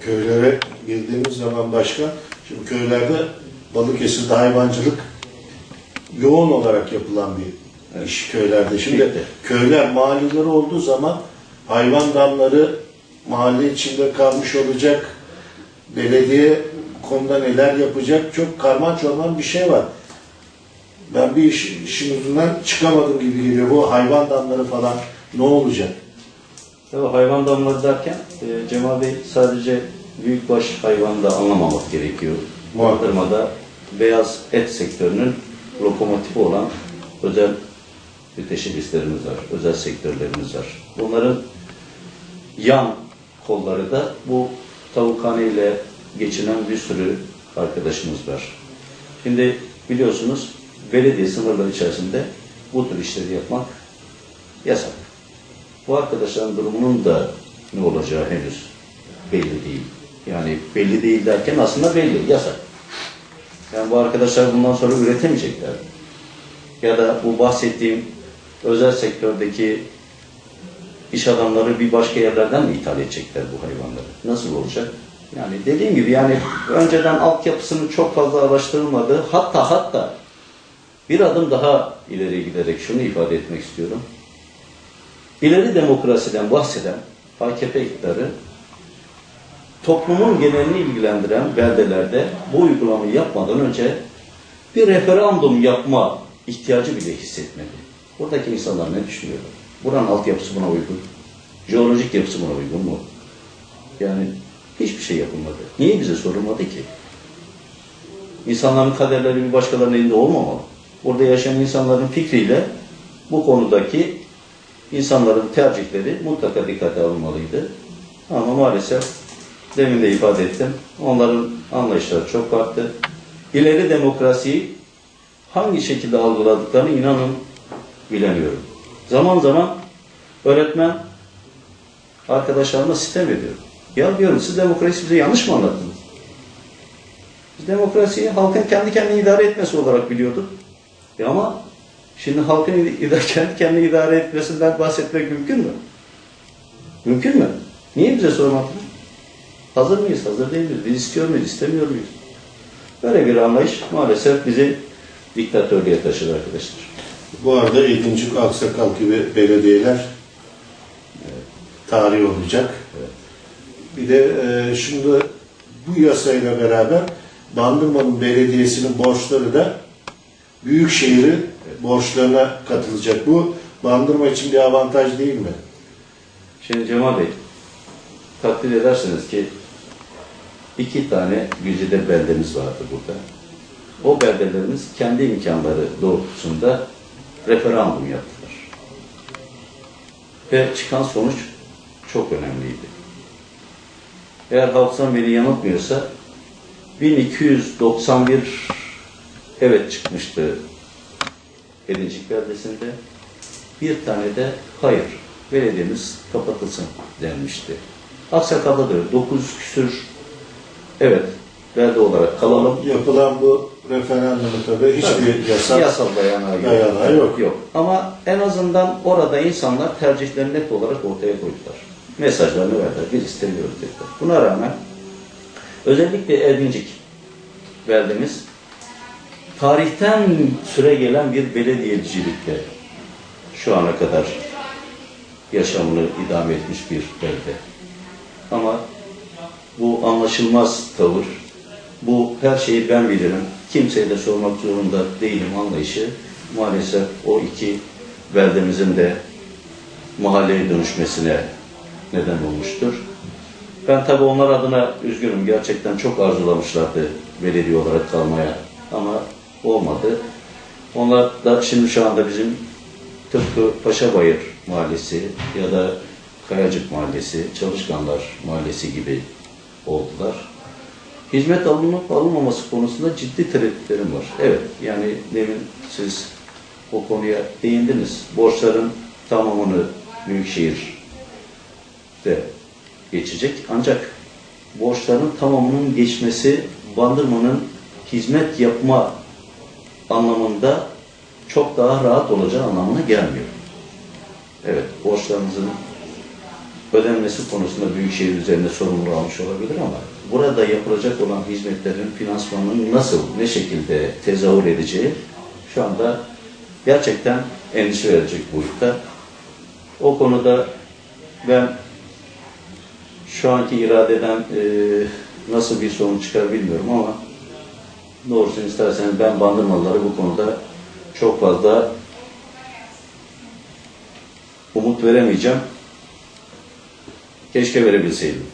köylere girdiğimiz zaman başka, şimdi köylerde Balıkesir'de hayvancılık yoğun olarak yapılan bir iş köylerde. Şimdi Bitti. köyler mahalleleri olduğu zaman hayvan damları mahalle içinde kalmış olacak. Belediye konuda neler yapacak çok karman çorman bir şey var. Ben bir iş, işin ucundan çıkamadım gibi geliyor. Bu hayvan damları falan ne olacak? Tabii hayvan damları derken e, Cemal Bey sadece büyükbaş hayvanı da anlamamak gerekiyor. Bandırma'da beyaz et sektörünün lokomotifi olan özel müteşebbislerimiz var, özel sektörlerimiz var. Bunların yan kolları da bu tavukhane ile geçinen bir sürü arkadaşımız var. Şimdi biliyorsunuz belediye sınırları içerisinde bu tür işleri yapmak yasak. Bu arkadaşların durumunun da ne olacağı henüz belli değil. Yani belli değil derken aslında belli, yasak. Yani bu arkadaşlar bundan sonra üretemeyecekler. Ya da bu bahsettiğim özel sektördeki iş adamları bir başka yerlerden mi ithal edecekler bu hayvanları? Nasıl olacak? Yani dediğim gibi yani önceden altyapısının çok fazla araştırılmadığı hatta hatta bir adım daha ileri giderek şunu ifade etmek istiyorum. İleri demokrasiden bahseden AKP iktidarı toplumun genelini ilgilendiren beldelerde bu uygulamayı yapmadan önce bir referandum yapma ihtiyacı bile hissetmedi. Buradaki insanlar ne düşünüyorlar? Buranın altyapısı buna uygun. Jeolojik yapısı buna uygun mu? Yani hiçbir şey yapılmadı. Niye bize sorulmadı ki? İnsanların kaderleri bir başkalarının elinde olmamalı. Burada yaşayan insanların fikriyle bu konudaki insanların tercihleri mutlaka dikkate alınmalıydı. Ama maalesef demin de ifade ettim. Onların anlayışları çok farklı. İleri demokrasiyi hangi şekilde algıladıklarını inanın bilemiyorum. Zaman zaman öğretmen arkadaşlarıma sitem ediyor. Ya diyorum siz demokrasi bize yanlış mı anlattınız? Biz demokrasiyi halkın kendi kendini idare etmesi olarak biliyorduk. E ama şimdi halkın kendi kendini idare etmesinden bahsetmek mümkün mü? Mümkün mü? Niye bize sormadınız? Hazır mıyız? Hazır değil miyiz? Biz istiyor muyuz? istemiyor muyuz? Böyle bir anlayış maalesef bizi diktatörlüğe taşır arkadaşlar. Bu arada Edincik Aksakal gibi belediyeler e, tarih olacak. Bir de e, şimdi bu yasayla beraber Bandırma'nın belediyesinin borçları da Büyükşehir'in borçlarına katılacak. Bu Bandırma için bir avantaj değil mi? Şimdi Cemal Bey, takdir edersiniz ki iki tane güzide beldemiz vardı burada. O beldelerimiz kendi imkanları doğrultusunda referandum yaptılar. Ve çıkan sonuç çok önemliydi. Eğer hafızam beni yanıltmıyorsa 1291 evet çıkmıştı Edincik beldesinde. Bir tane de hayır, belediyemiz kapatılsın denmişti. Aksakal'da da öyle. 900 küsür evet belde olarak kalalım. Yapılan bu referandumu tabii hiçbir yasal Yasal dayanağı yok. Dayanağı yok. Yok. Ama en azından orada insanlar tercihlerini net olarak ortaya koydular. Mesajlarını verdiler. Biz istemiyoruz dediler. Buna rağmen özellikle Erbincik beldemiz tarihten süre gelen bir belediyecilikle şu ana kadar yaşamını idame etmiş bir belde. Ama bu anlaşılmaz tavır, bu her şeyi ben bilirim, kimseye de sormak zorunda değilim anlayışı maalesef o iki beldemizin de mahalleye dönüşmesine neden olmuştur. Ben tabii onlar adına üzgünüm. Gerçekten çok arzulamışlardı belediye olarak kalmaya ama olmadı. Onlar da şimdi şu anda bizim tıpkı Paşabayır Mahallesi ya da Kayacık Mahallesi, Çalışkanlar Mahallesi gibi oldular. Hizmet alınıp alınmaması konusunda ciddi tereddütlerim var. Evet, yani demin siz o konuya değindiniz. Borçların tamamını Büyükşehir de geçecek. Ancak borçların tamamının geçmesi Bandırma'nın hizmet yapma anlamında çok daha rahat olacağı anlamına gelmiyor. Evet, borçlarınızın ödenmesi konusunda Büyükşehir üzerinde sorumluluğu almış olabilir ama burada yapılacak olan hizmetlerin finansmanının nasıl, ne şekilde tezahür edeceği şu anda gerçekten endişe verecek boyutta. O konuda ben şu anki iradeden e, nasıl bir sonuç çıkar bilmiyorum ama doğrusunu isterseniz ben bandırmalıları bu konuda çok fazla umut veremeyeceğim. Keşke verebilseydim.